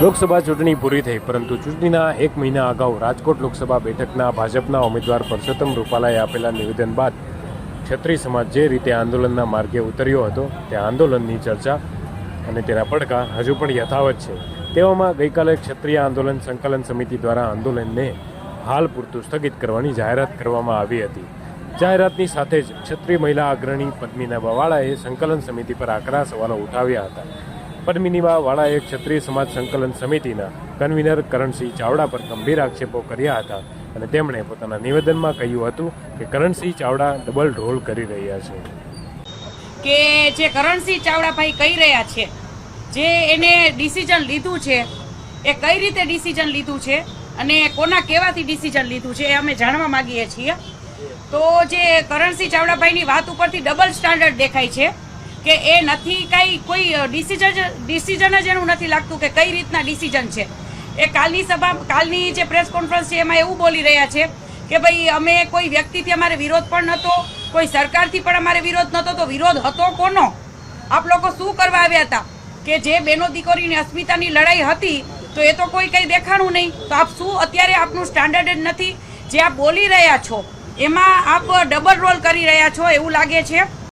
લોકસભા ચૂંટણી પૂરી થઈ, પરંતુ ચૂંટણીના એક મહિના અગાઉ રાજકોટ લોકસભા બેઠકના ભાજપના ઉમેદવાર પરસોત્તમ રૂપાલાએ આપેલા નિવેદન બાદ ક્ષત્રિય સમાજ જે રીતે આંદોલનના માર્ગે ઉતર્યો હતો તે આંદોલનની ચર્ચા અને તેના પડકા હજુ પણ યથાવત છે. તેવામાં ગઈકાલે ક્ષત્રિય આંદોલન સંકલન સમિતિ દ્વારા આંદોલનને હાલ પૂરતું સ્થગિત કરવાની જાહેરાત કરવામાં આવી હતી. જાહેરાતની સાથે જ ક્ષત્રિય મહિલા અગ્રણી પદ્મિના બવાળાએ સંકલન સમિતિ પર આકરા સવાલો ઉઠાવ્યા હતા. પદ્મિનીબા વાળાએ ક્ષત્રિય સમાજ સંકલન સમિતિના કન્વીનર કરણસિંહ ચાવડા પર ગંભીર આક્ષેપો કર્યા હતા અને તેમણે પોતાના નિવેદનમાં કહ્યું હતું કે કરણસિંહ ચાવડા ડબલ રોલ કરી રહ્યા છે. કે જે કરણસિંહ ચાવડાભાઈ કહી રહ્યા છે, જે એને ડિસિઝન લીધું છે, એ કઈ રીતે ડિસિઝન લીધું છે અને કોના કહેવાથી ડિસિઝન લીધું છે એ અમે જાણવા માંગીએ છીએ. તો જે કરણસિંહ ચાવડાભાઈની વાત ઉપરથી ડબલ સ્ટાન્ડર્ડ દેખાય છે. કે એ નથી કાંઈ, કોઈ ડિસિઝન ડિસિઝન જ એનું નથી લાગતું કે કઈ રીતના ડિસિઝન છે. એ કાલની સભા, કાલની જે પ્રેસ કોન્ફરન્સ છે, એમાં એવું બોલી રહ્યા છે કે ભાઈ અમે કોઈ વ્યક્તિથી અમારે વિરોધ પણ નહોતો કોઈ સરકારથી પણ અમારે વિરોધ નહોતો તો વિરોધ હતો કોનો? આપ લોકો શું કરવા આવ્યા હતા? કે જે બેનો દીકરીની અસ્મિતાની લડાઈ હતી, તો એ તો કોઈ કંઈ દેખાણું નહીં. તો આપ શું અત્યારે આપનું સ્ટાન્ડર્ડ જ નથી? જે આપ બોલી રહ્યા છો, એમાં આપ ડબલ રોલ કરી રહ્યા છો એવું લાગે છે?